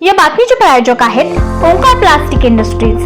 या बातमीचे प्रायोजक आहेत ओंकार प्लास्टिक इंडस्ट्रीज.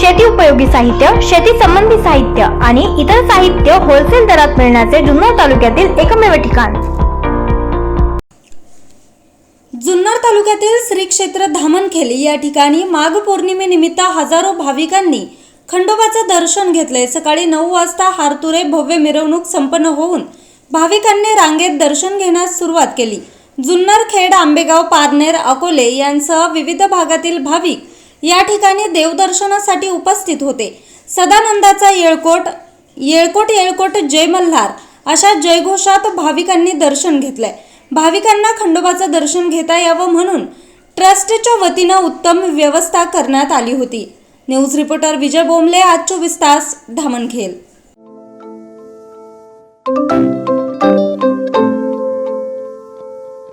शेती उपयोगी साहित्य शेती संबंधी साहित्य आणि इतर साहित्य होलसेल दरात मिळण्याचे जुन्नर तालुक्यातील एकमेव ठिकाण. जुन्नर तालुक्यातील श्री क्षेत्र धामणखेल या ठिकाणी माघ पौर्णिमेनिमित्त हजारो भाविकांनी खंडोबाचं दर्शन घेतलंय. सकाळी नऊ वाजता हारतुरे भव्य मिरवणूक संपन्न होऊन भाविकांनी रांगेत दर्शन घेण्यास सुरुवात केली. जुन्नर खेड आंबेगाव पारनेर अकोले यांसह विविध भागातील भाविक या ठिकाणी देवदर्शनासाठी उपस्थित होते. सदानंदाचा येळकोट येळकोट येळकोट जय मल्हार अशा जयघोषात भाविकांनी दर्शन घेतलंय. भाविकांना खंडोबाचं दर्शन घेता यावं म्हणून ट्रस्टच्या वतीनं उत्तम व्यवस्था करण्यात आली होती. न्यूज रिपोर्टर विजय बोंबले आज चोवीस तास धामणखेल.